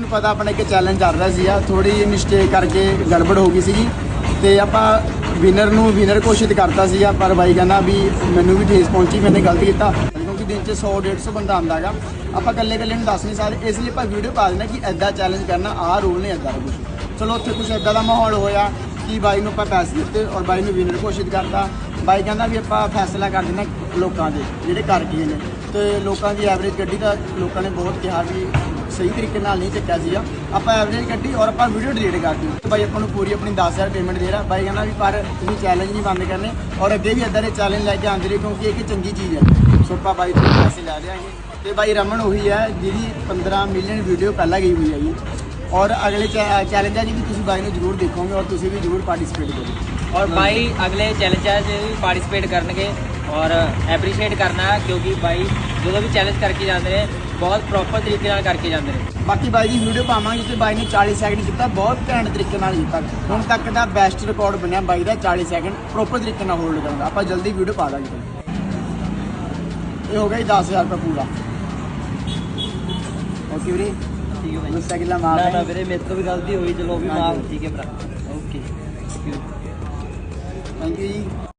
ਤੁਹਾਨੂੰ ਪਤਾ ਆਪਣਾ ਇੱਕ ਚੈਲੰਜ ਚੱਲ ਰਿਹਾ ਸੀ ਆ ਥੋੜੀ ਜਿਹੀ ਮਿਸਟੇਕ ਕਰਕੇ ਗੜਬੜ ਹੋ ਗਈ ਸੀਗੀ। ਤੇ ਆਪਾਂ ਵਿਨਰ ਨੂੰ ਵਿਨਰ ਘੋਸ਼ਿਤ ਕਰਤਾ ਸੀਗਾ, ਪਰ ਬਾਈ ਕਹਿੰਦਾ ਵੀ ਮੈਨੂੰ ਵੀ ਠੇਸ ਪਹੁੰਚੀ, ਮੈਨੇ ਗਲਤ ਕੀਤਾ। ਕਿਉਂਕਿ ਦਿਨ 'ਚ 100 150 ਬੰਦਾ ਆਉਂਦਾ ਹੈਗਾ। ਆਪਾਂ ਇਕੱਲੇ ਇਕੱਲੇ ਨੂੰ ਦੱਸ ਨਹੀਂ ਸਕਦੇ। ਇਸ ਲਈ ਆਪਾਂ ਵੀਡੀਓ ਪਾ ਦਿੰਦੇ ਕਿ ਐਦਾਂ ਚੈਲੰਜ ਕਰਨਾ, ਆਹ ਰੂਲ ਨੇ ਐਦਾਂ ਦਾ ਕੁਝ ਚਲੋ, ਉੱਥੇ ਕੁਝ ਐਦਾਂ ਦਾ ਮਾਹੌਲ ਹੋਇਆ ਕਿ ਬਾਈ ਨੂੰ ਆਪਾਂ ਪੈਸੇ ਦਿੱਤੇ ਔਰ ਬਾਈ ਨੂੰ ਵਿਨਰ ਘੋਸ਼ਿਤ ਕਰਤਾ। ਬਾਈ ਕਹਿੰਦਾ ਵੀ ਆਪਾਂ ਫੈਸਲਾ ਕਰ ਦਿੰਦੇ ਲੋਕਾਂ ਦੇ, ਜਿਹੜੇ ਕਰ ਗਏ ਨੇ। ਤੇ ਲੋਕਾਂ ਦੀ ਐਵਰੇਜ ਗੱਡੀ ਦਾ ਲੋਕਾਂ ਨੇ ਬਹੁਤ ਕਿਹਾ ਵੀ ਸਹੀ ਤਰੀਕੇ ਨਾਲ ਨਹੀਂ ਚੱਕਿਆ ਸੀਗਾ। ਆਪਾਂ ਐਵਰੇਜ ਕੱਢੀ ਔਰ ਆਪਾਂ ਵੀਡੀਓ ਡਿਲੀਟ ਕਰਤੀ। ਤੇ ਬਾਈ ਆਪਾਂ ਨੂੰ ਪੂਰੀ ਆਪਣੀ 10000 ਪੇਮੈਂਟ ਦੇ ਰਿਹਾ। ਬਾਈ ਕਹਿੰਦਾ ਵੀ ਪਰ ਤੁਸੀਂ ਚੈਲੰਜ ਨਹੀਂ ਬੰਦ ਕਰਨੇ ਔਰ ਅੱਗੇ ਵੀ ਇਦਾਂ ਦੇ ਚੈਲੰਜ ਲੈ ਕੇ ਆਉਂਦੇ ਰਹੋ ਕਿਉਂਕਿ ਇਹ ਇੱਕ ਚੰਗੀ ਚੀਜ਼ ਹੈ। ਸੋ ਆਪਾਂ ਬਾਈ ਤੋਂ ਪੈਸੇ ਲੈ ਲਿਆਂਗੇ। ਤੇ ਬਾਈ ਰਮਨ ਉਹੀ ਹੈ ਜਿਹਦੀ 15 ਮਿਲੀਅਨ ਵੀਡੀਓ ਪਹਿਲਾਂ ਗਈ ਹੋਈ ਹੈਗੀ ਔਰ ਅਗਲੇ ਚੈਲੰਜ ਹੈ ਜੀ ਵੀ ਤੁਸੀਂ ਬਾਈ ਨੂੰ ਜ਼ਰੂਰ ਦੇਖੋਗੇ ਔਰ ਤੁਸੀਂ ਵੀ ਜ਼ਰੂਰ ਪਾਰਟਿਸਿਪੇਟ ਕਰੋ। ਔਰ ਬਾਈ ਅਗਲੇ ਚੈਲੰਜਾਂ 'ਚ ਵੀ ਪਾਰਟਿਸਿਪੇਟ ਕਰਨਗੇ ਔਰ ਐਪਰੀਸ਼ੀਏਟ ਕਰਨਾ ਕਿਉਂਕਿ ਬਾਈ ਜਦੋਂ ਵੀ ਚੈਲੰਜ ਕਰਕੇ ਜਾਂਦੇ ਨੇ ਬਹੁਤ ਪ੍ਰੋਪਰ ਤਰੀਕੇ ਨਾਲ ਕਰਕੇ ਜਾਂਦੇ ਨੇ। ਬਾਕੀ ਬਾਈ ਦੀ ਵੀਡੀਓ ਪਾਵਾਂਗੇ ਜਿੱਥੇ ਬਾਈ ਨੇ 40 ਸੈਕਿੰਡ ਕੀਤਾ ਬਹੁਤ ਘੈਂਟ ਤਰੀਕੇ ਨਾਲ ਕੀਤਾ। ਹੁਣ ਤੱਕ ਦਾ ਬੈਸਟ ਰਿਕਾਰਡ ਬਣਿਆ ਬਾਈ ਦਾ 40 ਸੈਕਿੰਡ ਪ੍ਰੋਪਰ ਤਰੀਕੇ ਨਾਲ ਹੋਲਡ ਕਰਨ ਦਾ ਆਪਾਂ ਜਲਦੀ ਵੀਡੀਓ ਪਾ ਦਾਂਗੇ ਇਹ ਹੋ ਗਿਆ ਜੀ 10000 ਰੁਪਏ ਪੂਰਾ। ਓਕੇ ਵੀਰੇ। ਠੀਕ ਹੈ ਮਾਫ ਨਾ ਹੈ। ਨਾ ਵੀਰੇ ਮੇਰੇ ਤੋਂ ਵੀ ਗਲਤੀ ਹੋਈ ਚਲੋ ਵੀ। ਮਾਫ ਠੀਕ ਹੈ ਭਰਾ। ਓਕੇ ਥੈਂਕ ਯੂ ਜੀ।